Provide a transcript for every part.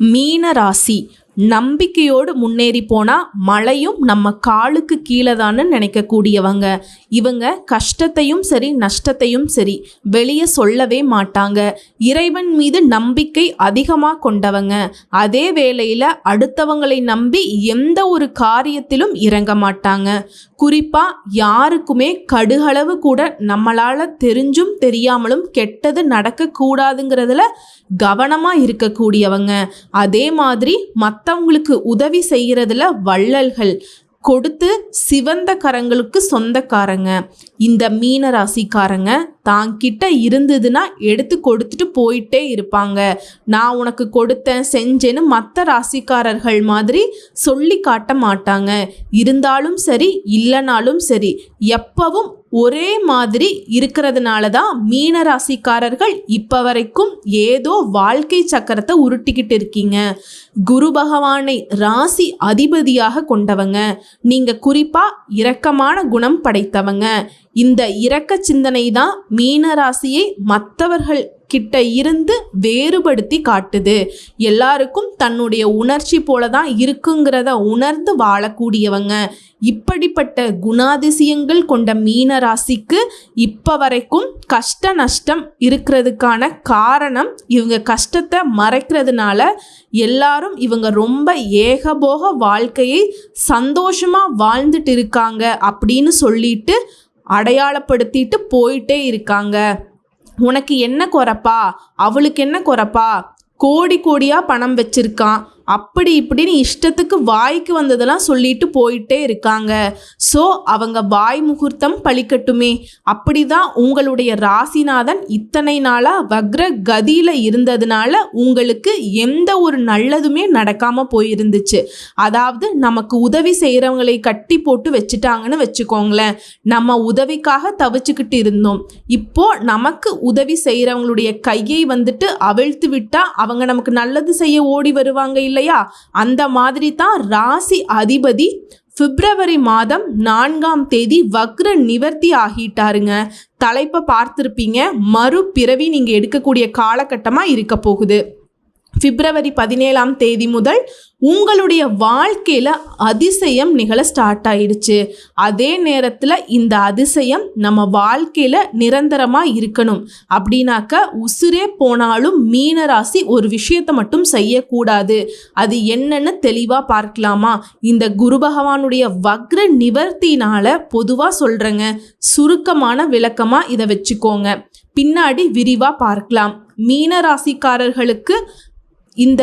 மீன ராசி நம்பிக்கையோடு முன்னேறி போனால் மழையும் நம்ம காலுக்கு கீழே தான்னு நினைக்கக்கூடியவங்க. இவங்க கஷ்டத்தையும் சரி நஷ்டத்தையும் சரி வெளியே சொல்லவே மாட்டாங்க. இறைவன் மீது நம்பிக்கை அதிகமாக கொண்டவங்க. அதே வேளையில் அடுத்தவங்களை நம்பி எந்த ஒரு காரியத்திலும் இறங்க மாட்டாங்க. குறிப்பாக யாருக்குமே கடுகளவு கூட நம்மளால் தெரிஞ்சும் தெரியாமலும் கெட்டது நடக்கக்கூடாதுங்கிறதுல கவனமாக இருக்கக்கூடியவங்க. அதே மாதிரி மற்றவங்களுக்கு உதவி செய்கிறதுல வள்ளல்கள். கொடுத்து சிவந்த கரங்களுக்கு சொந்தக்காரங்க. இந்த மீன ராசிக்காரங்க தாங்கிட்ட இருந்ததுன்னா எடுத்து கொடுத்துட்டு போயிட்டே இருப்பாங்க. நான் உனக்கு கொடுத்தேன் செஞ்சேன்னு மற்ற ராசிக்காரர்கள் மாதிரி சொல்லி காட்ட மாட்டாங்க. இருந்தாலும் சரி இல்லைனாலும் சரி எப்பவும் ஒரே மாதிரி இருக்கிறதுனால தான் மீன ராசிக்காரர்கள் இப்போ வரைக்கும் ஏதோ வாழ்க்கை சக்கரத்தை உருட்டிக்கிட்டு இருக்கீங்க. குரு பகவானை ராசி அதிபதியாக கொண்டவங்க. நீங்கள் குறிப்பாக இரக்கமான குணம் படைத்தவங்க. இந்த இரக்க சிந்தனை தான் மீன ராசியை மற்றவர்கள் கிட்ட இருந்து வேறுபடுத்தி காட்டுது. எல்லாருக்கும் தன்னுடைய உணர்ச்சி போல தான் இருக்குங்கிறத உணர்ந்து வாழக்கூடியவங்க. இப்படிப்பட்ட குணாதிசயங்கள் கொண்ட மீன ராசிக்கு இப்போ வரைக்கும் கஷ்ட நஷ்டம் இருக்கிறதுக்கான காரணம் இவங்க கஷ்டத்தை மறைக்கிறதுனால எல்லாரும் இவங்க ரொம்ப ஏகபோக வாழ்க்கையை சந்தோஷமாக வாழ்ந்துட்டு இருக்காங்க அப்படின்னு சொல்லிட்டு அடையாளப்படுத்திட்டு போயிட்டே இருக்காங்க. உனக்கு என்ன குறைப்பா அவளுக்கு என்ன குறைப்பா கோடி கோடியாக பணம் வச்சிருக்கான். அப்படி இப்படின்னு இஷ்டத்துக்கு வாய்க்கு வந்ததெல்லாம் சொல்லிட்டு போயிட்டே இருக்காங்க. ஸோ அவங்க வாய் முகூர்த்தம் பழிக்கட்டுமே. அப்படிதான் உங்களுடைய ராசிநாதன் இத்தனை நாளாக வக்ர கதியில் இருந்ததுனால உங்களுக்கு எந்த ஒரு நல்லதுமே நடக்காமல் போயிருந்துச்சு. அதாவது நமக்கு உதவி செய்கிறவங்களை கட்டி போட்டு வச்சுட்டாங்கன்னு வச்சுக்கோங்களேன். நம்ம உதவிக்காக தவிச்சுக்கிட்டு இருந்தோம். இப்போ நமக்கு உதவி செய்கிறவங்களுடைய கையை வந்துட்டு அவிழ்த்து விட்டால் அவங்க நமக்கு நல்லது செய்ய ஓடி வருவாங்க இல்லையா? அந்த மாதிரி தான் ராசி அதிபதி பிப்ரவரி மாதம் நான்காம் தேதி வக்ர நிவர்த்தி ஆகிட்டாருங்க. தலைப்பை பார்த்துருப்பீங்க. மறுபிறவி நீங்கள் எடுக்கக்கூடிய காலகட்டமாக இருக்க போகுது. பிப்ரவரி பதினேழாம் தேதி முதல் உங்களுடைய வாழ்க்கையில் அதிசயம் நிகழ ஸ்டார்ட் ஆயிடுச்சு. அதே நேரத்தில் இந்த அதிசயம் நம்ம வாழ்க்கையில் நிரந்தரமாக இருக்கணும். அப்படின்னாக்க உசுரே போனாலும் மீனராசி ஒரு விஷயத்தை மட்டும் செய்யக்கூடாது. அது என்னன்னு தெளிவாக பார்க்கலாமா? இந்த குரு பகவானுடைய வக்ர நிவர்த்தினால பொதுவாக சொல்கிறேங்க சுருக்கமான விளக்கமாக இதை வச்சுக்கோங்க. பின்னாடி விரிவாக பார்க்கலாம். மீன ராசிக்காரர்களுக்கு இந்த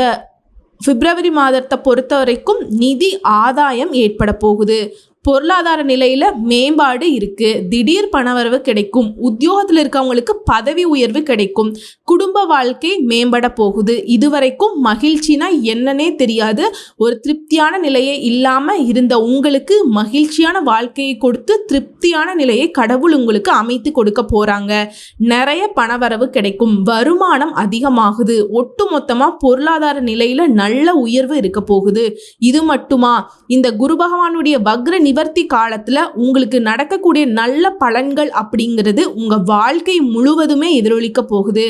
பிப்ரவரி மாதத்தை பொறுத்த வரைக்கும் நிதி ஆதாயம் ஏற்பட போகுது. பொருளாதார நிலையில் மேம்பாடு இருக்குது திடீர் பணவரவு கிடைக்கும். உத்தியோகத்தில் இருக்கவங்களுக்கு பதவி உயர்வு கிடைக்கும். குடும்ப வாழ்க்கை மேம்பட போகுது. இதுவரைக்கும் மகிழ்ச்சினா என்னன்னே தெரியாது. ஒரு திருப்தியான நிலையே இல்லாமல் இருந்த உங்களுக்கு மகிழ்ச்சியான வாழ்க்கையை கொடுத்து திருப்தியான நிலையை கடவுள் உங்களுக்கு அமைத்து கொடுக்க போகிறாங்க நிறைய பணவரவு கிடைக்கும். வருமானம் அதிகமாகுது. ஒட்டு மொத்தமாக பொருளாதார நிலையில் நல்ல உயர்வு இருக்க போகுது. இது மட்டுமா? இந்த குரு பகவானுடைய வக்ர நிவர்த்தி காலத்தில் உங்களுக்கு நடக்கக்கூடிய நல்ல பலன்கள் அப்படிங்கிறது உங்கள் வாழ்க்கை முழுவதுமே எதிரொலிக்க போகுது.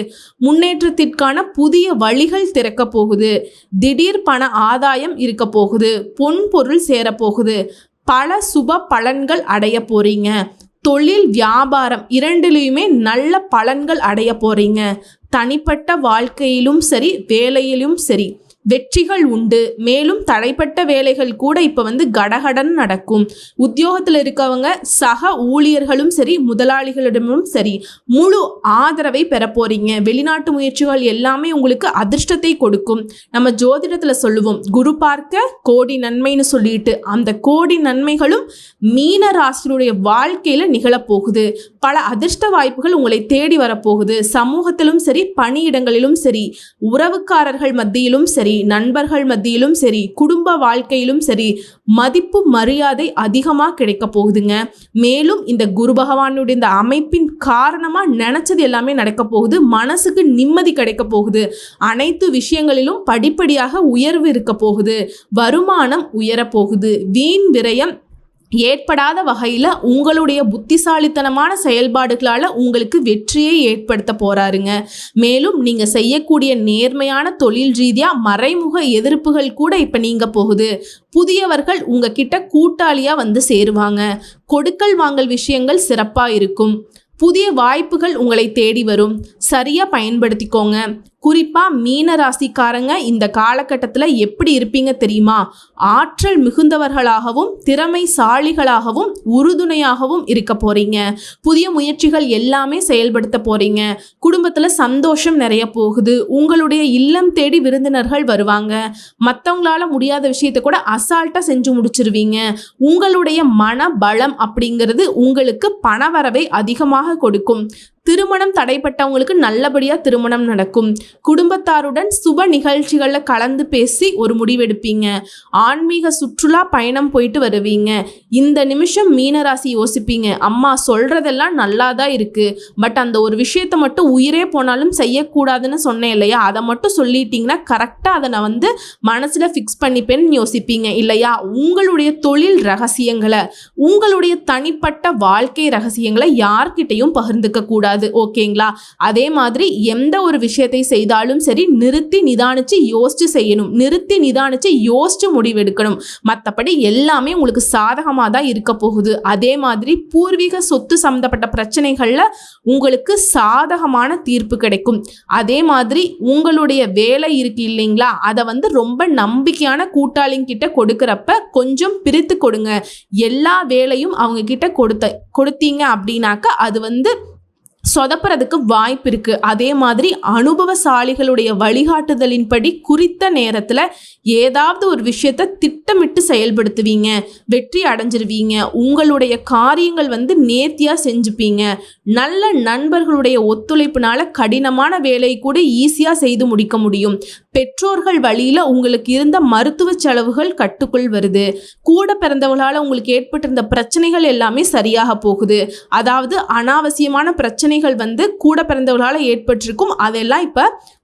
முன்னேற்றத்திற்கான புதிய வழிகள் திறக்க போகுது. திடீர் பண ஆதாயம் இருக்க போகுது. பொன் பொருள் சேரப்போகுது பல சுப பலன்கள் அடைய போகிறீங்க தொழில் வியாபாரம் இரண்டிலையுமே நல்ல பலன்கள் அடைய போகிறீங்க தனிப்பட்ட வாழ்க்கையிலும் சரி வேலையிலும் சரி. வெற்றிகள் உண்டு. மேலும் தடைப்பட்ட வேலைகள் கூட இப்போ வந்து கடகடன் நடக்கும். உத்தியோகத்தில் இருக்கவங்க சக ஊழியர்களும் சரி முதலாளிகளிடமும் சரி முழு ஆதரவை பெற போறீங்க. வெளிநாட்டு முயற்சிகள் எல்லாமே உங்களுக்கு அதிர்ஷ்டத்தை கொடுக்கும். நம்ம ஜோதிடத்தில் சொல்லுவோம் குரு பார்க்க கோடி நன்மைன்னு சொல்லிட்டு அந்த கோடி நன்மைகளும் மீன ராசினுடைய வாழ்க்கையில் நிகழப்போகுது. பல அதிர்ஷ்ட வாய்ப்புகள் உங்களை தேடி வரப்போகுது. சமூகத்திலும் சரி பணியிடங்களிலும் சரி உறவுக்காரர்கள் மத்தியிலும் சரி நண்பர்கள் மத்தியிலும் சரி குடும்ப வாழ்க்கையிலும் சரி மதிப்பு மரியாதை அதிகமாக கிடைக்க போகுதுங்க. மேலும் இந்த குரு பகவானுடைய இந்த அமைப்பின் காரணமாக நினச்சது எல்லாமே நடக்க போகுது. மனசுக்கு நிம்மதி கிடைக்க போகுது. அனைத்து விஷயங்களிலும் படிப்படியாக உயர்வு இருக்க போகுது. வருமானம் உயரப்போகுது வீண் விரயம் ஏற்படாத வகையில் உங்களுடைய புத்திசாலித்தனமான செயல்பாடுகளால் உங்களுக்கு வெற்றியை ஏற்படுத்த போகிறாருங்க மேலும் நீங்கள் செய்யக்கூடிய நேர்மையான தொழில் ரீதியாக மறைமுக எதிர்ப்புகள் கூட இப்போ நீங்கள் போகுது. புதியவர்கள் உங்ககிட்ட கூட்டாளியாக வந்து சேருவாங்க. கொடுக்கல் வாங்கல் விஷயங்கள் சிறப்பாக இருக்கும். புதிய வாய்ப்புகள் உங்களை தேடி வரும். சரியாக பயன்படுத்திக்கோங்க. குறிப்பாக மீன ராசிக்காரங்க இந்த காலகட்டத்தில் எப்படி இருப்பீங்க தெரியுமா? ஆற்றல் மிகுந்தவர்களாகவும் திறமைசாலிகளாகவும் உறுதுணையாகவும் இருக்க போகிறீங்க புதிய முயற்சிகள் எல்லாமே செயல்படுத்த போகிறீங்க குடும்பத்தில் சந்தோஷம் நிறைய போகுது. உங்களுடைய இல்லம் தேடி விருந்தினர்கள் வருவாங்க. மற்றவங்களால முடியாத விஷயத்தை கூட அசால்ட்டாக செஞ்சு முடிச்சிருவீங்க. உங்களுடைய மன பலம் அப்படிங்கிறது உங்களுக்கு பணவரவை அதிகமாக கொடுக்கும். திருமணம் தடைப்பட்டவங்களுக்கு நல்லபடியாக திருமணம் நடக்கும். குடும்பத்தாருடன் சுப நிகழ்ச்சிகளில் கலந்து பேசி ஒரு முடிவெடுப்பீங்க. ஆன்மீக சுற்றுலா பயணம் போயிட்டு வருவீங்க. இந்த நிமிஷம் மீனராசி யோசிப்பீங்க. அம்மா சொல்கிறதெல்லாம் நல்லா தான் இருக்குது பட் அந்த ஒரு விஷயத்தை மட்டும் உயிரே போனாலும் செய்யக்கூடாதுன்னு சொன்னேன் இல்லையா? அதை மட்டும் சொல்லிட்டீங்கன்னா கரெக்டாக அதை நான் வந்து மனசில் ஃபிக்ஸ் பண்ணிப்பேன்னு யோசிப்பீங்க இல்லையா? உங்களுடைய தொழில் ரகசியங்களை உங்களுடைய தனிப்பட்ட வாழ்க்கை ரகசியங்களை யார்கிட்டையும் பகிர்ந்துக்க கூடாது ஓகேங்களா? அதே மாதிரி எந்த ஒரு விஷயத்தை செய்தாலும் சரி நிறுத்தி நிதானிச்சு யோசிச்சு செய்யணும். நிறுத்தி நிதானிச்சு யோசிச்சு முடிவெடுக்கணும். மற்றபடி எல்லாமே உங்களுக்கு சாதகமாக தான் இருக்க போகுது. அதே மாதிரி பூர்வீக சொத்து சம்மந்தப்பட்ட பிரச்சனைகளில் உங்களுக்கு சாதகமான தீர்ப்பு கிடைக்கும். அதே மாதிரி உங்களுடைய வேலை இருக்கு இல்லைங்களா? அதை வந்து ரொம்ப நம்பிக்கையான கூட்டாளிங்கிட்ட கொடுக்குறப்ப கொஞ்சம் பிரித்து கொடுங்க. எல்லா வேலையும் அவங்க கிட்ட கொடுத்த கொடுத்தீங்க அப்படின்னாக்க அது வந்து சொதப்புறதுக்கு வாய்ப்பு இருக்கு. அதே மாதிரி அனுபவசாலிகளுடைய வழிகாட்டுதலின்படி குறித்த நேரத்தில் ஏதாவது ஒரு விஷயத்தை திட்டமிட்டு செயல்படுத்துவீங்க. வெற்றி அடைஞ்சிருவீங்க. உங்களுடைய காரியங்கள் வந்து நேர்த்தியாக செஞ்சுப்பீங்க. நல்ல நண்பர்களுடைய ஒத்துழைப்புனால கடினமான வேலை கூட ஈஸியாக செய்து முடிக்க முடியும். பெற்றோர்கள் வழியில் உங்களுக்கு இருந்த மருத்துவ செலவுகள் கட்டுக்குள் வருது. கூட பிறந்தவங்களால் உங்களுக்கு ஏற்பட்டிருந்த பிரச்சனைகள் எல்லாமே சரியாக போகுது. அதாவது அனாவசியமான பிரச்சனை பிரச்சனைகள் வந்து கூட பிறந்தவர்களால் ஏற்பட்டிருக்கும். அதெல்லாம் இப்போ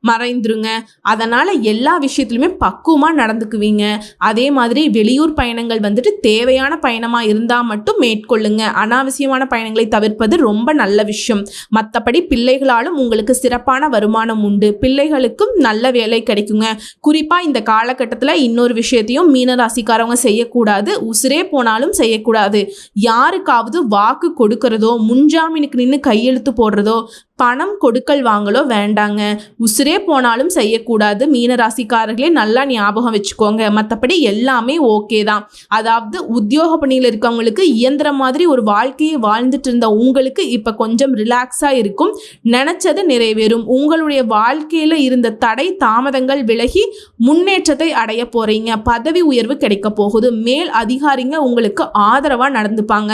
மறைந்துருங்க. அதனால் எல்லா விஷயத்துலையுமே பக்குவமாக நடந்துக்குவீங்க. அதே மாதிரி வெளியூர் பயணங்கள் வந்துட்டு தேவையான பயணமாக இருந்தால் மட்டும் மேற்கொள்ளுங்க. அனாவசியமான பயணங்களை தவிர்ப்பது ரொம்ப நல்ல விஷயம். மற்றபடி பிள்ளைகளாலும் உங்களுக்கு சிறப்பான வருமானம் உண்டு. பிள்ளைகளுக்கும் நல்ல வேலை கிடைக்குங்க. குறிப்பாக இந்த காலகட்டத்தில் இன்னொரு விஷயத்தையும் மீனராசிக்காரவங்க செய்யக்கூடாது. உசுரே போனாலும் செய்யக்கூடாது. யாருக்காவது வாக்கு கொடுக்கறதோ முன்ஜாமீனுக்கு நின்று கையெழுத்து போடுறதோ பணம் கொடுக்கல் வாங்கலோ வேண்டாங்க. உசுரே போனாலும் செய்யக்கூடாது. மீனராசிக்காரர்களே நல்லா ஞாபகம் வச்சுக்கோங்க. மற்றபடி எல்லாமே ஓகே தான். அதாவது உத்தியோக பணியில் இருக்கவங்களுக்கு இயந்திரம் மாதிரி ஒரு வாழ்க்கையை வாழ்ந்துட்டு இருந்த உங்களுக்கு இப்போ கொஞ்சம் ரிலாக்ஸாக இருக்கும். நினச்சது நிறைவேறும். உங்களுடைய வாழ்க்கையில் இருந்த தடை தாமதங்கள் விலகி முன்னேற்றத்தை அடைய போகிறீங்க பதவி உயர்வு கிடைக்க போகுது. மேல் அதிகாரிங்க உங்களுக்கு ஆதரவாக நடந்துப்பாங்க.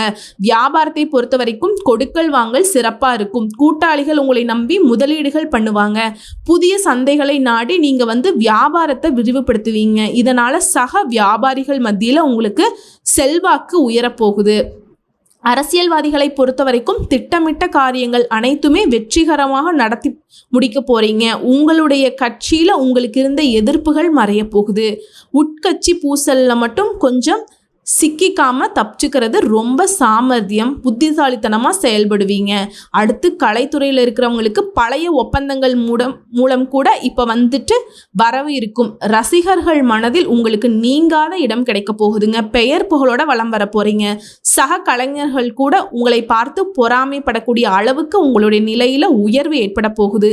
வியாபாரத்தை பொறுத்த வரைக்கும் கொடுக்கல் வாங்கல் சிறப்பாக இருக்கும். கூட்டாளிகள் உங்களை நம்பி முதலீடுகள் பண்ணுவாங்க. புதிய சந்தைகளை நாடி நீங்கள் வந்து வியாபாரத்தை விரிவுபடுத்துவீங்க. இதனால் சக வியாபாரிகள் மத்தியில் உங்களுக்கு செல்வாக்கு உயரப்போகுது. அரசியல்வாதிகளை பொறுத்த வரைக்கும் திட்டமிட்ட காரியங்கள் அனைத்துமே வெற்றிகரமாக நடத்தி முடிக்க போறீங்க. உங்களுடைய கட்சியில் உங்களுக்கு இருந்த எதிர்ப்புகள் மறைய போகுது. உட்கட்சி பூசல்ல மட்டும் கொஞ்சம் சிக்கிக்காமல் தப்பிச்சுக்கிறது ரொம்ப சாமர்த்தியம் புத்திசாலித்தனமாக செயல்படுவீங்க. அடுத்து கலைத்துறையில் இருக்கிறவங்களுக்கு பழைய ஒப்பந்தங்கள் மூலம் மூலம் கூட இப்போ வந்துட்டு வரவு இருக்கும். ரசிகர்கள் மனதில் உங்களுக்கு நீங்காத இடம் கிடைக்க போகுதுங்க. பெயர் புகழோட வளம் வர போறீங்க. சக கலைஞர்கள் கூட உங்களை பார்த்து பொறாமைப்படக்கூடிய அளவுக்கு உங்களுடைய நிலையில உயர்வு ஏற்பட போகுது.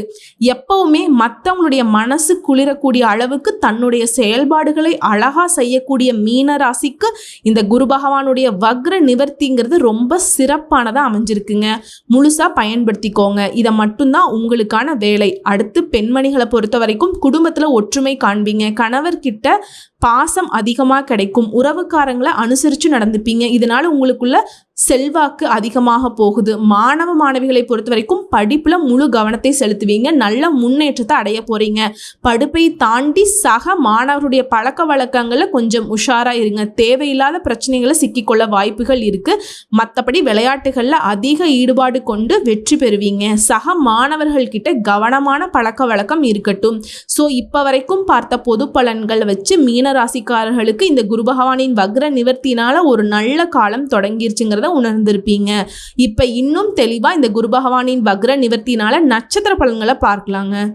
எப்பவுமே மற்றவங்களுடைய மனசு குளிரக்கூடிய அளவுக்கு தன்னுடைய செயல்பாடுகளை அழகா செய்யக்கூடிய மீனராசிக்கு இந்த குரு பகவானுடைய வக்ர நிவர்த்திங்கிறது ரொம்ப சிறப்பானதாக அமைஞ்சிருக்குங்க. முழுசாக பயன்படுத்திக்கோங்க. இதை மட்டும்தான் உங்களுக்கான வேலை. அடுத்து பெண்மணிகளை பொறுத்த வரைக்கும் குடும்பத்தில் ஒற்றுமை காண்பீங்க. கணவர்கிட்ட பாசம் அதிகமாக கிடைக்கும். உறவுக்காரங்களை அனுசரித்து நடந்துப்பீங்க. இதனால் உங்களுக்குள்ள செல்வாக்கு அதிகமாக போகுது. மாணவ மாணவிகளை பொறுத்த வரைக்கும் படிப்பில் முழு கவனத்தை செலுத்துவீங்க. நல்ல முன்னேற்றத்தை அடைய போகிறீங்க படிப்பை தாண்டி சக மாணவருடைய பழக்க வழக்கங்களில் கொஞ்சம் உஷாராக இருங்க. தேவையில்லாத பிரச்சனைகளை சிக்கிக்கொள்ள வாய்ப்புகள் இருக்குது மற்றபடி விளையாட்டுகளில் அதிக ஈடுபாடு கொண்டு வெற்றி பெறுவீங்க. சக மாணவர்கள்கிட்ட கவனமான பழக்க வழக்கம் இருக்கட்டும். ஸோ இப்போ வரைக்கும் பார்த்த பொது பலன்கள் வச்சு மீன ராசிக்காரர்களுக்கு இந்த குரு பகவானின் வக்ர நிவர்த்தினால் ஒரு நல்ல காலம் தொடங்கிருச்சுங்கிறத உணர்ந்திருப்பீங்க. இப்போ இன்னும் தெளிவாக இந்த குரு பகவானின் வக்ர நிவர்த்தினால நட்சத்திர பலன்களை பார்க்கலாங்க.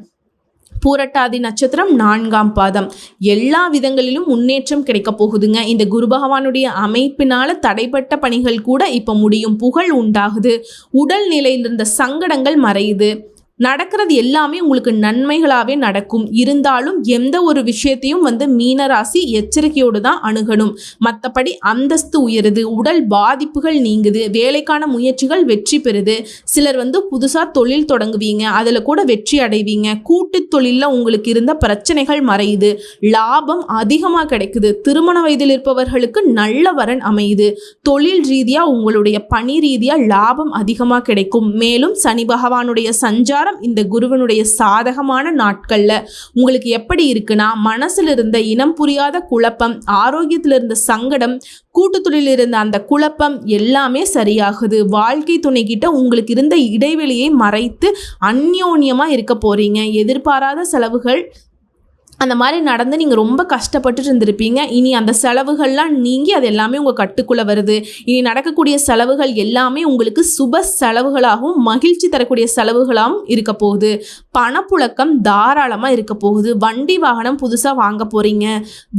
பூரட்டாதி நட்சத்திரம் நான்காம் பாதம். எல்லா விதங்களிலும் முன்னேற்றம் கிடைக்க போகுதுங்க. இந்த குரு பகவானுடைய அமைப்பினால தடைப்பட்ட பணிகள் கூட இப்போ முடியும். புகழ் உண்டாகுது. உடல் நிலையில் இருந்த சங்கடங்கள் மறையுது. நடக்கிறது எல்லாமே உங்களுக்கு நன்மைகளாகவே நடக்கும். இருந்தாலும் எந்த ஒரு விஷயத்தையும் வந்து மீனராசி எச்சரிக்கையோடு தான் அணுகணும். மற்றபடி அந்தஸ்து உயருது உடல் பாதிப்புகள் நீங்குது வேலைக்கான முயற்சிகள் வெற்றி பெறுது. சிலர் வந்து புதுசாக தொழில் தொடங்குவீங்க அதில் கூட வெற்றி அடைவீங்க. கூட்டு தொழிலில் உங்களுக்கு இருந்த பிரச்சனைகள் மறையுது. லாபம் அதிகமாக கிடைக்குது. திருமண வயதில் இருப்பவர்களுக்கு நல்ல வரன் அமையுது. தொழில் ரீதியாக உங்களுடைய பணி ரீதியாக லாபம் அதிகமாக கிடைக்கும். மேலும் சனி பகவானுடைய சஞ்சாரம் இந்த குருவனுடைய சாதகமான நாட்களில். உங்களுக்கு எப்படி இருக்குன்னா மனசில் இருந்த இனம் புரியாத குழப்பம் ஆரோக்கியத்தில் இருந்த சங்கடம் கூட்டுத்துறையில் இருந்த அந்த குழப்பம் எல்லாமே சரியாகுது. வாழ்க்கை துணைக்கிட்ட உங்களுக்கு இருந்த இடைவெளியை மறைத்து அந்யோன்யமாக இருக்க போகிறீங்க எதிர்பாராத செலவுகள் அந்த மாதிரி நடந்து நீங்கள் ரொம்ப கஷ்டப்பட்டுட்டு இருந்திருப்பீங்க. இனி அந்த செலவுகள்லாம் நீங்கி அது எல்லாமே உங்கள் கட்டுக்குள்ளே வருது. இனி நடக்கக்கூடிய செலவுகள் எல்லாமே உங்களுக்கு சுப செலவுகளாகவும் மகிழ்ச்சி தரக்கூடிய செலவுகளாகவும் இருக்க போகுது. பணப்புழக்கம் தாராளமாக இருக்க போகுது. வண்டி வாகனம் புதுசாக வாங்க போகிறீங்க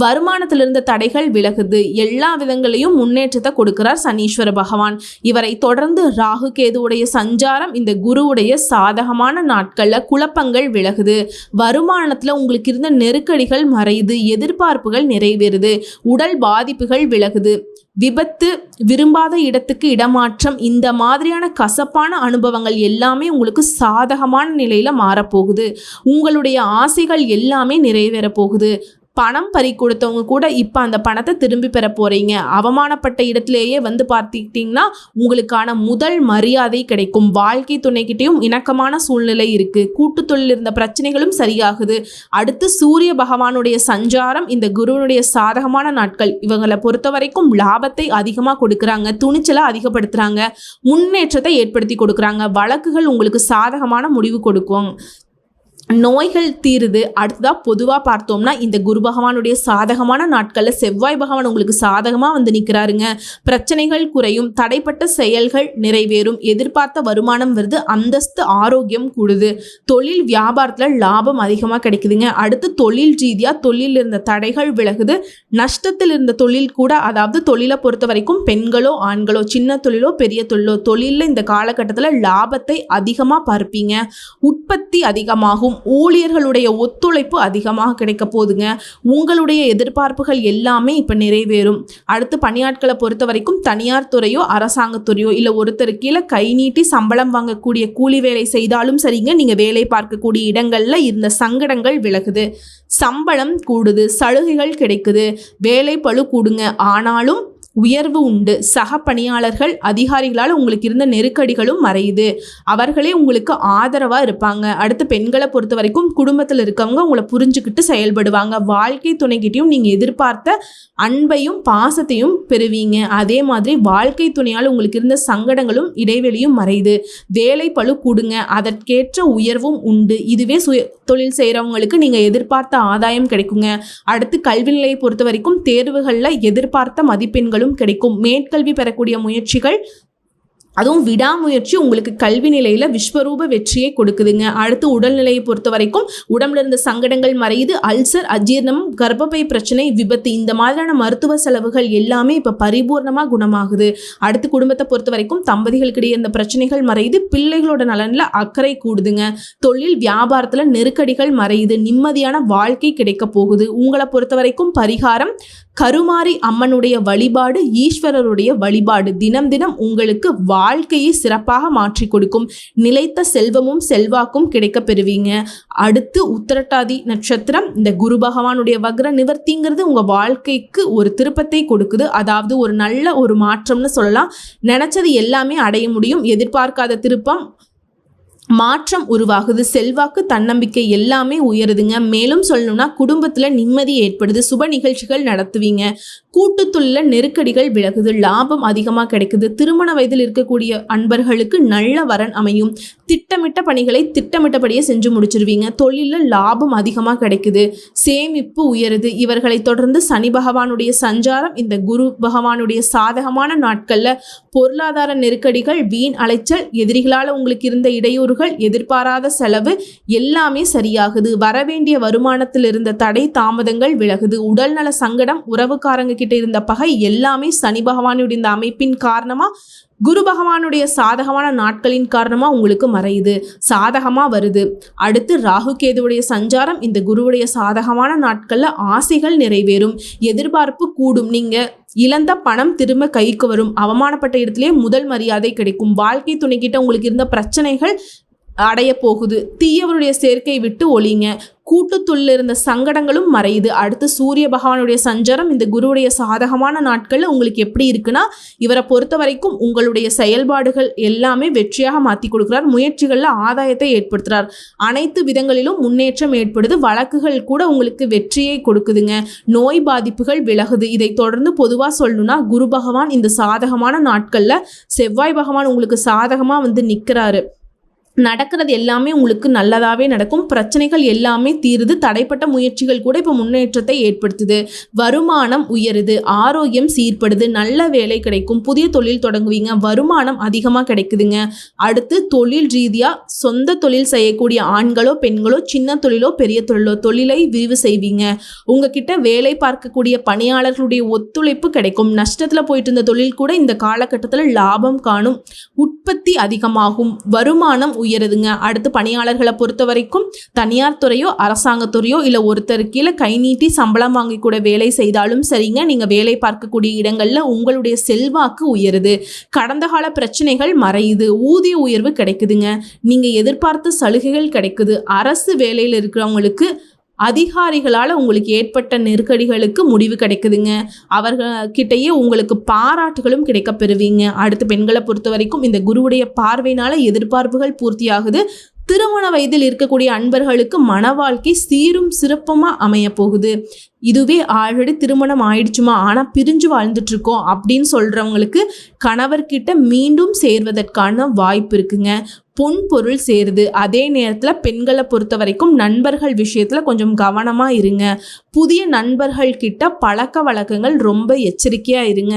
வருமானத்தில் இருந்த தடைகள் விலகுது. எல்லா விதங்களையும் முன்னேற்றத்தை கொடுக்கிறார் சனீஸ்வர பகவான். இவரை தொடர்ந்து ராகு கேதுவுடைய சஞ்சாரம் இந்த குருவுடைய சாதகமான நாட்களில் குழப்பங்கள் விலகுது. வருமானத்தில் உங்களுக்கு இருந்த நெருக்கடிகள் மறையுது எதிர்பார்ப்புகள் நிறைவேறுது உடல் பாதிப்புகள் விலகுது. விபத்து விரும்பாத இடத்துக்கு இடமாற்றம் இந்த மாதிரியான கசப்பான அனுபவங்கள் எல்லாமே உங்களுக்கு சாதகமான நிலையில் மாறப்போகுது. உங்களுடைய ஆசைகள் எல்லாமே நிறைவேறப் போகுது பணம் பறி கொடுத்தவங்க கூட இப்போ அந்த பணத்தை திரும்பி பெற போகிறீங்க அவமானப்பட்ட இடத்துலையே வந்து பார்த்துக்கிட்டிங்கன்னா உங்களுக்கான முதல் மரியாதை கிடைக்கும். வாழ்க்கை துணைக்கிட்டையும் இணக்கமான சூழ்நிலை இருக்குது கூட்டு தொழில் இருந்த பிரச்சனைகளும் சரியாகுது. அடுத்து சூரிய பகவானுடைய சஞ்சாரம் இந்த குருவனுடைய சாதகமான நாட்கள். இவங்களை பொறுத்த வரைக்கும் லாபத்தை அதிகமாக கொடுக்குறாங்க. துணிச்சலை அதிகப்படுத்துகிறாங்க முன்னேற்றத்தை ஏற்படுத்தி கொடுக்குறாங்க. வழக்குகள் உங்களுக்கு சாதகமான முடிவு கொடுக்கும். நோய்கள் தீருது. அடுத்ததாக பொதுவாக பார்த்தோம்னா இந்த குரு பகவானுடைய சாதகமான நாட்களில் செவ்வாய் பகவான் உங்களுக்கு சாதகமாக வந்து நிற்கிறாருங்க பிரச்சனைகள் குறையும். தடைப்பட்ட செயல்கள் நிறைவேறும். எதிர்பார்த்த வருமானம் வருது. அந்தஸ்து ஆரோக்கியம் கூடுது. தொழில் வியாபாரத்தில் லாபம் அதிகமாக கிடைக்குதுங்க. அடுத்து தொழில் ரீதியாக தொழிலில் இருந்த தடைகள் விலகுது. நஷ்டத்தில் இருந்த தொழில் கூட அதாவது தொழிலை பொறுத்த வரைக்கும் பெண்களோ ஆண்களோ சின்ன தொழிலோ பெரிய தொழிலோ தொழிலில் இந்த காலகட்டத்தில் லாபத்தை அதிகமாக பார்ப்பீங்க. உற்பத்தி அதிகமாகும். ஊழியர்களுடைய ஒத்துழைப்பு அதிகமாக கிடைக்க போகுதுங்க. உங்களுடைய எதிர்பார்ப்புகள் எல்லாமே இப்போ நிறைவேறும். அடுத்து பணியாட்களை பொறுத்த வரைக்கும் தனியார் துறையோ அரசாங்கத்துறையோ இல்லை ஒருத்தர் கீழே கை நீட்டி சம்பளம் வாங்கக்கூடிய கூலி வேலை செய்தாலும் சரிங்க. நீங்கள் வேலை பார்க்கக்கூடிய இடங்களில் இருந்த சங்கடங்கள் விலகுது. சம்பளம் கூடுது சலுகைகள் கிடைக்குது. வேலை பளு கூடுங்க. ஆனாலும் உயர்வு உண்டு. சக பணியாளர்கள் அதிகாரிகளால் உங்களுக்கு இருந்த நெருக்கடிகளும் மறையுது. அவர்களே உங்களுக்கு ஆதரவாக இருப்பாங்க. அடுத்து பெண்களை பொறுத்த வரைக்கும் குடும்பத்தில் இருக்கவங்க உங்களை புரிஞ்சுக்கிட்டு செயல்படுவாங்க. வாழ்க்கை துணைக்கிட்டையும் நீங்கள் எதிர்பார்த்த அன்பையும் பாசத்தையும் பெறுவீங்க. அதே மாதிரி வாழ்க்கை துணையால் உங்களுக்கு இருந்த சங்கடங்களும் இடைவெளியும் மறையுது. வேலை பழு கூடுங்க. அதற்கேற்ற உயர்வும் உண்டு. இதுவே சுய தொழில் செய்கிறவங்களுக்கு நீங்கள் எதிர்பார்த்த ஆதாயம் கிடைக்குங்க. அடுத்து கல்வி நிலையை பொறுத்த வரைக்கும் தேர்வுகளில் எதிர்பார்த்த மதிப்பெண்களும் கிடைக்கும். மேற்கல்வி பெறக்கூடிய முயற்சிகள் அதுவும் விடாமுயற்சி உங்களுக்கு கல்வி நிலையில் விஸ்வரூப வெற்றியை கொடுக்குதுங்க. அடுத்து உடல்நிலையை பொறுத்த வரைக்கும் உடம்புல இருந்த சங்கடங்கள் மறையுது அல்சர் அஜீர்ணம் கர்ப்பப்பை பிரச்சனை விபத்து இந்த மாதிரியான மருத்துவ செலவுகள் எல்லாமே இப்போ பரிபூர்ணமாக குணமாகுது. அடுத்து குடும்பத்தை பொறுத்த வரைக்கும் தம்பதிகளுக்கிடையே இருந்த பிரச்சனைகள் மறையுது பிள்ளைகளோட நலனில் அக்கறை கூடுதுங்க. தொழில் வியாபாரத்தில் நெருக்கடிகள் மறையுது நிம்மதியான வாழ்க்கை கிடைக்க போகுது. உங்களை பொறுத்த வரைக்கும் பரிகாரம் கருமாரி அம்மனுடைய வழிபாடு ஈஸ்வரருடைய வழிபாடு தினம் தினம் உங்களுக்கு வாழ்க்கையை சிறப்பாக மாற்றி கொடுக்கும். நிலைத்த செல்வமும் செல்வாக்கும் கிடைக்க பெறுவீங்க. அடுத்து உத்திரட்டாதி நட்சத்திரம். இந்த குரு பகவானுடைய வக்ர நிவர்த்திங்கிறது உங்கள் வாழ்க்கைக்கு ஒரு திருப்பத்தை கொடுக்குது. அதாவது ஒரு நல்ல ஒரு மாற்றம்னு சொல்லலாம். நினச்சது எல்லாமே அடைய முடியும். எதிர்பார்க்காத திருப்பம் மாற்றம் உருவாகுது செல்வாக்கு தன்னம்பிக்கை எல்லாமே உயருதுங்க. மேலும் சொல்லணும்னா குடும்பத்தில் நிம்மதி ஏற்படுது சுப நிகழ்ச்சிகள் நடத்துவீங்க. கூட்டுத்துள்ள நெருக்கடிகள் விலகுது லாபம் அதிகமாக கிடைக்குது. திருமண வயதில் இருக்கக்கூடிய அன்பர்களுக்கு நல்ல வரன் அமையும். திட்டமிட்ட பணிகளை திட்டமிட்டபடியே செஞ்சு முடிச்சிருவீங்க. தொழிலில் லாபம் அதிகமாக கிடைக்குது. சேமிப்பு உயருது. இவர்களை தொடர்ந்து சனி பகவானுடைய சஞ்சாரம் இந்த குரு பகவானுடைய சாதகமான நாட்களில் பொருளாதார நெருக்கடிகள் வீண் அலைச்சல் எதிரிகளால் உங்களுக்கு இருந்த இடையூறுகள் எதிர்பாராத செலவு எல்லாமே சரியாகுது. வரவேண்டிய வருமானத்தில் இருந்த தடை தாமதங்கள் விலகுது. உடல்நல சங்கடம் உறவுக்காரங்க கிட்ட இருந்த பகை எல்லாமே சனி பகவானுடைய இந்த அமைப்பின் காரணமா குரு பகவானுடைய சாதகமான நாட்களின் காரணமா உங்களுக்கு மறையுது. சாதகமா வருது. அடுத்து ராகு கேதுவுடைய சஞ்சாரம் இந்த குருவுடைய சாதகமான நாட்கள்ல ஆசைகள் நிறைவேறும். எதிர்பார்ப்பு கூடும். நீங்க இழந்த பணம் திரும்ப கைக்கு வரும். அவமானப்பட்ட இடத்துலயே முதல் மரியாதை கிடைக்கும். வாழ்க்கை துணைக்கிட்ட உங்களுக்கு இருந்த பிரச்சனைகள் அடைய போகுது. தீயவருடைய சேர்க்கை விட்டு ஒளிங்க. கூட்டுத்துள்ள இருந்த சங்கடங்களும் மறையுது. அடுத்து சூரிய பகவானுடைய சஞ்சாரம் இந்த குருவுடைய சாதகமான நாட்களில் உங்களுக்கு எப்படி இருக்குன்னா இவரை பொறுத்த வரைக்கும் உங்களுடைய செயல்பாடுகள் எல்லாமே வெற்றியாக மாற்றி கொடுக்குறார். முயற்சிகளில் ஆதாயத்தை ஏற்படுத்துகிறார் அனைத்து விதங்களிலும் முன்னேற்றம் ஏற்படுது. வழக்குகள் கூட உங்களுக்கு வெற்றியை கொடுக்குதுங்க. நோய் பாதிப்புகள் விலகுது. இதை தொடர்ந்து பொதுவாக சொல்லணும்னா குரு பகவான் இந்த சாதகமான நாட்களில் செவ்வாய் பகவான் உங்களுக்கு சாதகமாக வந்து நிற்கிறாரு நடக்கிறது எல்லாமே உங்களுக்கு நல்லதாகவே நடக்கும். பிரச்சனைகள் எல்லாமே தீருது. தடைப்பட்ட முயற்சிகள் கூட இப்போ முன்னேற்றத்தை ஏற்படுத்துது. வருமானம் உயருது. ஆரோக்கியம் சீர்படுது. நல்ல வேலை கிடைக்கும். புதிய தொழில் தொடங்குவீங்க. வருமானம் அதிகமாக கிடைக்குதுங்க. அடுத்து தொழில் ரீதியாக சொந்த தொழில் செய்யக்கூடிய ஆண்களோ பெண்களோ சின்ன தொழிலோ பெரிய தொழிலோ தொழிலை விரிவு செய்வீங்க. உங்ககிட்ட வேலை பார்க்கக்கூடிய பணியாளர்களுடைய ஒத்துழைப்பு கிடைக்கும். நஷ்டத்தில் போயிட்டு இருந்த தொழில் கூட இந்த காலகட்டத்தில் லாபம் காணும். உற்பத்தி அதிகமாகும். வருமானம் உயருதுங்க. அடுத்து பணியாளர்களை பொறுத்த வரைக்கும் தனியார் துறையோ அரசாங்கத்துறையோ இல்லை ஒருத்தர் கீழே கை நீட்டி சம்பளம் வாங்கி கூட வேலை செய்தாலும் சரிங்க. நீங்கள் வேலை பார்க்கக்கூடிய இடங்களில் உங்களுடைய செல்வாக்கு உயருது. கடந்த கால பிரச்சனைகள் மறையுது. ஊதிய உயர்வு கிடைக்குதுங்க. நீங்கள் எதிர்பார்த்த சலுகைகள் கிடைக்குது. அரசு வேலையில் இருக்கிறவங்களுக்கு அதிகாரிகளால் உங்களுக்கு ஏற்பட்ட நெருக்கடிகளுக்கு முடிவு கிடைக்குதுங்க. அவர்கிட்டயே உங்களுக்கு பாராட்டுகளும் கிடைக்க பெறுவீங்க அடுத்து பெண்களை பொறுத்த வரைக்கும் இந்த குருவுடைய பார்வையினால எதிர்பார்ப்புகள் பூர்த்தியாகுது. திருமண வயதில் இருக்கக்கூடிய அன்பர்களுக்கு மன வாழ்க்கை சீரும் சிறப்புமாக அமைய போகுது இதுவே ஆல்ரெடி திருமணம் ஆயிடுச்சுமா? ஆனால் பிரிஞ்சு வாழ்ந்துட்டு இருக்கோம் அப்படின்னு சொல்கிறவங்களுக்கு கணவர்கிட்ட மீண்டும் சேர்வதற்கான வாய்ப்பு இருக்குங்க. பொன் பொருள் சேருது. அதே நேரத்தில் பெண்களை பொறுத்த வரைக்கும் நண்பர்கள் விஷயத்தில் கொஞ்சம் கவனமாக இருங்க. புதிய நண்பர்கள் கிட்ட பழக்க வழக்கங்கள் ரொம்ப எச்சரிக்கையாக இருங்க.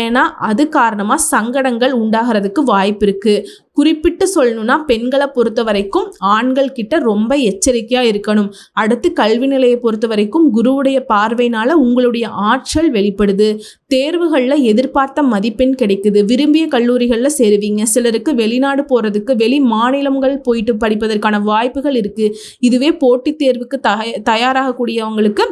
ஏன்னா அது காரணமாக சங்கடங்கள் உண்டாகிறதுக்கு வாய்ப்பு இருக்குது குறிப்பிட்டு சொல்லணும்னா பெண்களை பொறுத்த வரைக்கும் ஆண்கள் கிட்ட ரொம்ப எச்சரிக்கையாக இருக்கணும். அடுத்து கல்வி நிலையை பொறுத்த வரைக்கும் குருவுடைய பார்வையினால உங்களுடைய ஆற்றல் வெளிப்படுது. தேர்வுகளில் எதிர்பார்த்த மதிப்பெண் கிடைக்குது. விரும்பிய கல்லூரிகளில் சேருவீங்க. சிலருக்கு வெளிநாடு போகிறதுக்கு வெளி மாநிலங்கள் போயிட்டு படிப்பதற்கான வாய்ப்புகள் இருக்குது இதுவே போட்டித் தேர்வுக்கு தய தயாராகக்கூடியவங்களுக்கு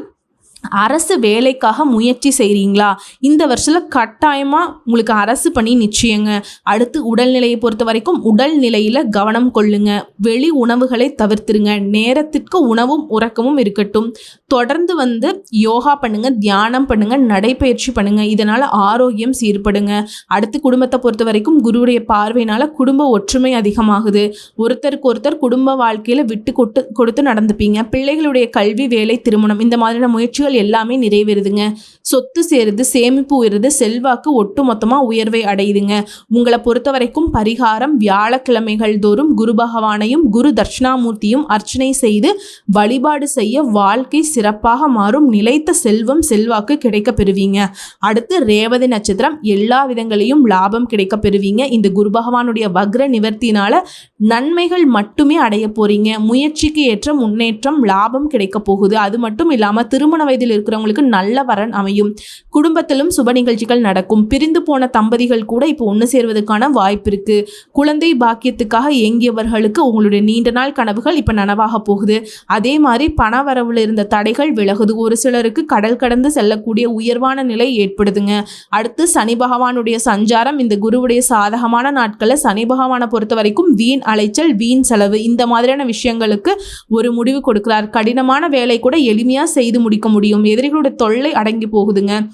அரசு வேலைக்காக முயற்சி செய்கிறீங்களா இந்த வருஷத்தில் கட்டாயமாக உங்களுக்கு அரசு பணி நிச்சயங்க. அடுத்து உடல்நிலையை பொறுத்த வரைக்கும் உடல் நிலையில் கவனம் கொள்ளுங்க. வெளி உணவுகளை தவிர்த்துருங்க. நேரத்திற்கு உணவும் உறக்கமும் இருக்கட்டும். தொடர்ந்து வந்து யோகா பண்ணுங்க தியானம் பண்ணுங்க நடைப்பயிற்சி பண்ணுங்க. இதனால் ஆரோக்கியம் சீர்படுங்க. அடுத்து குடும்பத்தை பொறுத்த வரைக்கும் குருவுடைய பார்வையினால் குடும்ப ஒற்றுமை அதிகமாகுது. ஒருத்தருக்கு ஒருத்தர் குடும்ப வாழ்க்கையில் விட்டு கொட்டு கொடுத்து நடந்துப்பீங்க. பிள்ளைகளுடைய கல்வி வேலை திருமணம் இந்த மாதிரியான முயற்சிகள் எல்லாமே நிறைவேறுதுங்க. சொத்து சேருது சேமிப்பு உயருது செல்வாக்கு ஒட்டுமொத்தமாக உயர்வை அடையுதுங்க. உங்களை பொறுத்த வரைக்கும் பரிகாரம் வியாழக்கிழமைகள் தோறும் குரு பகவானையும் குரு தட்சிணாமூர்த்தியும் அர்ச்சனை செய்து வழிபாடு செய்ய வாழ்க்கை சிறப்பாக மாறும். நிலைத்த செல்வம் செல்வாக்கு கிடைக்க பெறுவீங்க. அடுத்து ரேவதி நட்சத்திரம் எல்லா விதங்களையும் லாபம் கிடைக்க பெறுவீங்க. இந்த குரு பகவானுடைய வக்ர நிவர்த்தினால நன்மைகள் மட்டுமே அடைய போறீங்க. முயற்சிக்கு ஏற்ற முன்னேற்றம் லாபம் கிடைக்க போகுது. அது மட்டும் இல்லாமல் திருமண வயது வயதில் இருக்கிறவங்களுக்கு நல்ல வரன் அமையும். குடும்பத்திலும் சுப நிகழ்ச்சிகள் நடக்கும். பிரிந்து போன தம்பதிகள் கூட இப்போ ஒன்று சேர்வதற்கான வாய்ப்பு இருக்கு. குழந்தை பாக்கியத்துக்காக ஏங்கியவர்களுக்கு உங்களுடைய நீண்ட நாள் கனவுகள் இப்போ நனவாக போகுது. அதே மாதிரி பண வரவுல இருந்த தடைகள் விலகுது. ஒரு சிலருக்கு கடல் கடந்து செல்லக்கூடிய உயர்வான நிலை ஏற்படுதுங்க. அடுத்து சனி பகவானுடைய சஞ்சாரம். இந்த குருவுடைய சாதகமான நாட்களில் சனி பகவானை பொறுத்த வரைக்கும் வீண் அலைச்சல் வீண் செலவு இந்த மாதிரியான விஷயங்களுக்கு ஒரு முடிவு கொடுக்கிறார். கடினமான வேலை கூட எளிமையாக செய்து முடிக்க முடியும். எதிரிகளுடைய தொல்லை அடங்கி போகுதுங்க.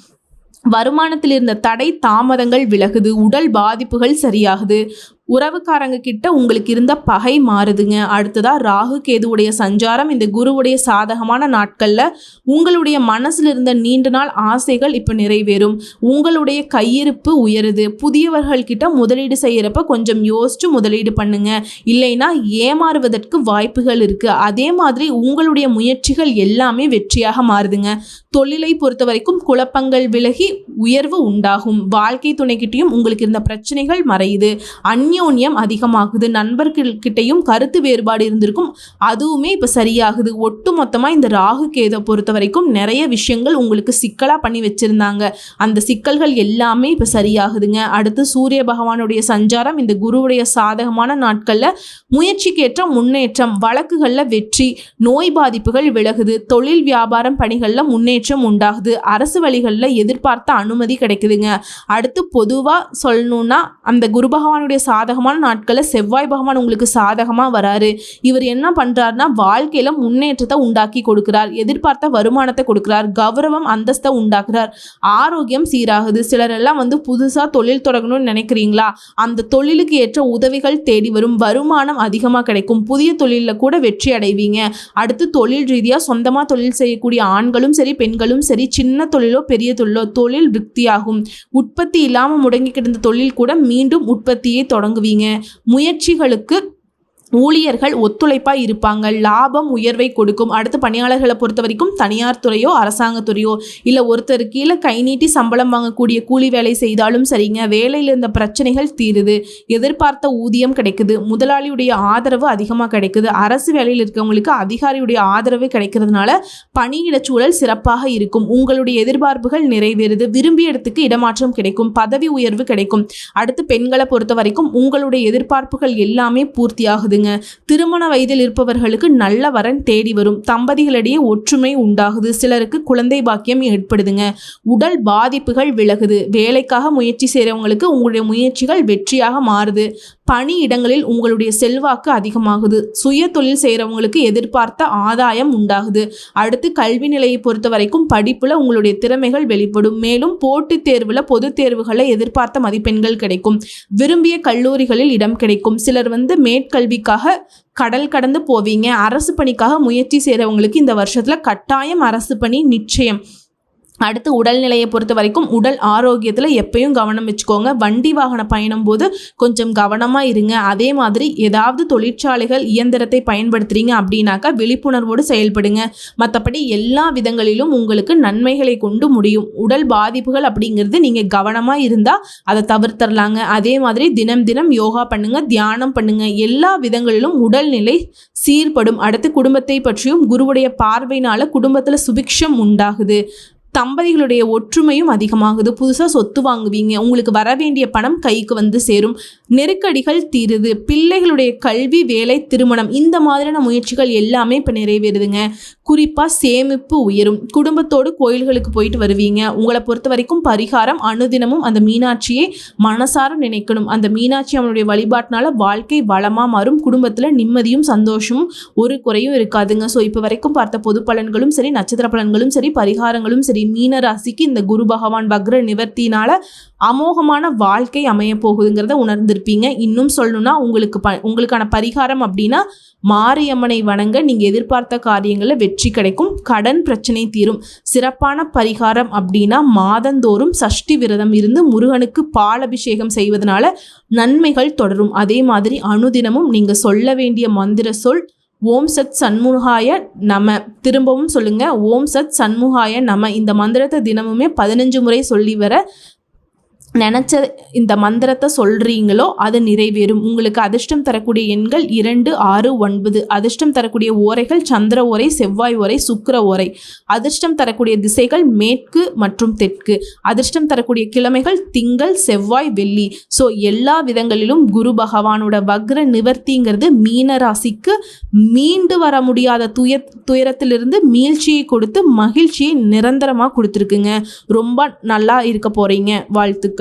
வருமானத்தில் இருந்த தடை தாமதங்கள் விலகுது. உடல் பாதிப்புகள் சரியாகுது. உறவுக்காரங்க கிட்ட உங்களுக்கு இருந்த பகை மாறுதுங்க. அடுத்ததா ராகு கேதுவுடைய சஞ்சாரம் இந்த குருவுடைய சாதகமான நாட்கள்ல உங்களுடைய மனசுல இருந்த நீண்ட நாள் ஆசைகள் இப்போ நிறைவேறும். உங்களுடைய கையிருப்பு உயருது. புதியவர்கள் கிட்ட முதலீடு செய்யறப்ப கொஞ்சம் யோசிச்சு முதலீடு பண்ணுங்க. இல்லைன்னா ஏமாறுவதற்கு வாய்ப்புகள் இருக்கு. அதே மாதிரி உங்களுடைய முயற்சிகள் எல்லாமே வெற்றியாக மாறுதுங்க. தொழிலை பொறுத்த வரைக்கும் குழப்பங்கள் விலகி உயர்வு உண்டாகும். வாழ்க்கை துணைக்கிட்டையும் உங்களுக்கு இருந்த பிரச்சனைகள் மறையுது. அந்நிய அந்யோன்யம் அதிகமாகுது. நண்பர்கள் கிட்டையும் கருத்து வேறுபாடு இருந்திருக்கும். அதுவுமே இப்போ சரியாகுது. ஒட்டு மொத்தமாக இந்த ராகு கேதை பொறுத்த வரைக்கும் நிறைய விஷயங்கள் உங்களுக்கு சிக்கலாக பண்ணி வச்சுருந்தாங்க. அந்த சிக்கல்கள் எல்லாமே இப்போ சரியாகுதுங்க. அடுத்து சூரிய பகவானுடைய சஞ்சாரம் இந்த குருவுடைய சாதகமான நாட்களில் முயற்சிக்கேற்ற முன்னேற்றம் வழக்குகளில் வெற்றி நோய் பாதிப்புகள் விலகுது. தொழில் வியாபாரம் பணிகளில் முன்னேற்றம் உண்டாகுது. அரசு வழிகளில் எதிர்பார்த்த அனுமதி கிடைக்குதுங்க. அடுத்து பொதுவாக சொல்லணும்னா அந்த குரு பகவானுடைய சாதகமான நாட்களில் செவ்வாய் பகவான் உங்களுக்கு சாதகமாக வராரு. இவர் என்ன பண்ணுறாருனா வாழ்க்கையில் முன்னேற்றத்தை உண்டாக்கி கொடுக்கிறார். எதிர்பார்த்த வருமானத்தை கொடுக்கிறார். கௌரவம் அந்தஸ்தை உண்டாக்குறார். ஆரோக்கியம் சீராகுது. சிலர் எல்லாம் வந்து புதுசாக தொழில் தொடங்கணும்னு நினைக்கிறீங்களா? அந்த தொழிலுக்கு ஏற்ற உதவிகள் தேடி வரும். வருமானம் அதிகமாக கிடைக்கும். புதிய தொழிலில் கூட வெற்றி அடைவீங்க. அடுத்து தொழில் ரீதியாக சொந்தமாக தொழில் செய்யக்கூடிய ஆண்களும் சரி பெண்களும் சரி சின்ன தொழிலோ பெரிய தொழிலோ தொழில் விருத்தியாகும். உற்பத்தி இல்லாமல் முடங்கி கிடந்த தொழில் கூட மீண்டும் உற்பத்தியை தொடங்குவீங்க முயற்சிகளுக்கு ஊழியர்கள் ஒத்துழைப்பாக இருப்பாங்க. லாபம் உயர்வை கொடுக்கும். அடுத்து பணியாளர்களை பொறுத்த வரைக்கும் தனியார் துறையோ அரசாங்கத் துறையோ இல்லை ஒருத்தர் கீழே கை நீட்டி சம்பளம் வாங்கக்கூடிய கூலி வேலை செய்தாலும் சரிங்க. வேலையில் இருந்த பிரச்சனைகள் தீருது. எதிர்பார்த்த ஊதியம் கிடைக்குது. முதலாளியுடைய ஆதரவு அதிகமாக கிடைக்குது. அரசு வேலையில் இருக்கவங்களுக்கு அதிகாரியுடைய ஆதரவு கிடைக்கிறதுனால பணியிடச்சூழல் சிறப்பாக இருக்கும். உங்களுடைய எதிர்பார்ப்புகள் நிறைவேறுது. விரும்பிய இடத்துக்கு இடமாற்றம் கிடைக்கும். பதவி உயர்வு கிடைக்கும். அடுத்து பெண்களை பொறுத்த வரைக்கும் உங்களுடைய எதிர்பார்ப்புகள் எல்லாமே பூர்த்தியாகுது பூர்த்தியாகுதுங்க திருமண வயதில் இருப்பவர்களுக்கு நல்ல வரன் தேடி வரும். தம்பதிகளிடையே ஒற்றுமை உண்டாகுது. சிலருக்கு குழந்தை பாக்கியம் ஏற்படுதுங்க. உடல் பாதிப்புகள் விலகுது. வேலைக்காக முயற்சி செய்கிறவங்களுக்கு உங்களுடைய முயற்சிகள் வெற்றியாக மாறுது. பணி இடங்களில் உங்களுடைய செல்வாக்கு அதிகமாகுது. சுய தொழில் செய்கிறவங்களுக்கு எதிர்பார்த்த ஆதாயம் உண்டாகுது. அடுத்து கல்வி நிலையை பொறுத்த வரைக்கும் படிப்புல உங்களுடைய திறமைகள் வெளிப்படும். மேலும் போட்டித் தேர்வுல பொதுத் தேர்வுகளை எதிர்பார்த்த மதிப்பெண்கள் கிடைக்கும். விரும்பிய கல்லூரிகளில் இடம் கிடைக்கும். சிலர் வந்து மேற்கல்விக்காக கடல் கடந்து போவீங்க. அரசு பணிக்காக முயற்சி செய்கிறவங்களுக்கு இந்த வருஷத்தில் கட்டாயம் அரசு பணி நிச்சயம். அடுத்து உடல்நிலையை பொறுத்த வரைக்கும் உடல் ஆரோக்கியத்தில் எப்பயும் கவனம் வச்சுக்கோங்க. வண்டி வாகன பயணம் போது கொஞ்சம் கவனமாக இருங்க. அதே மாதிரி ஏதாவது தொழிற்சாலைகள் இயந்திரத்தை பயன்படுத்துறீங்க அப்படின்னாக்கா விழிப்புணர்வோடு செயல்படுங்க. மற்றபடி எல்லா விதங்களிலும் உங்களுக்கு நன்மைகளை கொண்டு முடியும். உடல் பாதிப்புகள் அப்படிங்கிறது நீங்கள் கவனமாக இருந்தால் அதை தவிர்த்தரலாங்க. அதே மாதிரி தினம் தினம் யோகா பண்ணுங்க தியானம் பண்ணுங்க. எல்லா விதங்களிலும் உடல்நிலை சீர்படும். அடுத்து குடும்பத்தை பற்றியும் குருவுடைய பார்வையினால குடும்பத்தில் சுபிக்ஷம் உண்டாகுது. தம்பதிகளுடைய ஒற்றுமையும் அதிகமாகுது. புதுசாக சொத்து வாங்குவீங்க. உங்களுக்கு வர வேண்டிய பணம் கைக்கு வந்து சேரும். நெருக்கடிகள் தீருது. பிள்ளைகளுடைய கல்வி வேலை திருமணம் இந்த மாதிரியான முயற்சிகள் எல்லாமே இப்போ நிறைவேறுதுங்க. குறிப்பாக சேமிப்பு உயரும். குடும்பத்தோடு கோயில்களுக்கு போயிட்டு வருவீங்க. உங்களை பொறுத்த வரைக்கும் பரிகாரம் அனுதினமும் அந்த மீனாட்சியை மனசார நினைக்கணும். அந்த மீனாட்சி அவனுடைய வழிபாட்டினால வாழ்க்கை வளமாக மாறும். குடும்பத்தில் நிம்மதியும் சந்தோஷமும் ஒரு குறையும் இருக்காதுங்க. ஸோ இப்போ வரைக்கும் பார்த்த பொது பலன்களும் சரி நட்சத்திர பலன்களும் சரி பரிகாரங்களும் சரி மீன ராசிக்கு இந்த குரு பகவான் வக்ர நிவர்த்தினால அமோகமான வாழ்க்கை அமைய போகுதுங்கிறத உணர்ந்திருப்பீங்க. இன்னும் சொல்லணும்னா உங்களுக்கு ப உங்களுக்கான பரிகாரம் அப்படின்னா மாரியம்மனை வணங்க நீங்கள் எதிர்பார்த்த காரியங்களில் வெற்றி கிடைக்கும். கடன் பிரச்சனை தீரும். சிறப்பான பரிகாரம் அப்படின்னா மாதந்தோறும் சஷ்டி விரதம் இருந்து முருகனுக்கு பாலபிஷேகம் செய்வதனால நன்மைகள் தொடரும். அதே மாதிரி அனுதினமும் நீங்கள் சொல்ல வேண்டிய மந்திர சொல் ஓம் சத் சண்முகாய நம. திரும்பவும் சொல்லுங்க ஓம் சத் சண்முகாய நம. இந்த மந்திரத்தை தினமுமே பதினஞ்சு முறை சொல்லி வர நினச்ச இந்த மந்திரத்தை சொல்கிறீங்களோ அது நிறைவேறும். உங்களுக்கு அதிர்ஷ்டம் தரக்கூடிய எண்கள் இரண்டு ஆறு ஒன்பது. அதிர்ஷ்டம் தரக்கூடிய ஓரைகள் சந்திர ஓரை செவ்வாய் ஓரை சுக்கர ஓரை. அதிர்ஷ்டம் தரக்கூடிய திசைகள் மேற்கு மற்றும் தெற்கு. அதிர்ஷ்டம் தரக்கூடிய கிழமைகள் திங்கள் செவ்வாய் வெள்ளி. ஸோ எல்லா விதங்களிலும் குரு பகவானோட வக்ர நிவர்த்திங்கிறது மீன ராசிக்கு மீண்டு வர முடியாத துய துயரத்திலிருந்து மீழ்ச்சியை கொடுத்து மகிழ்ச்சியை நிரந்தரமாக கொடுத்துருக்குங்க. ரொம்ப நல்லா இருக்க போகிறீங்க வாழ்த்துக்கள்.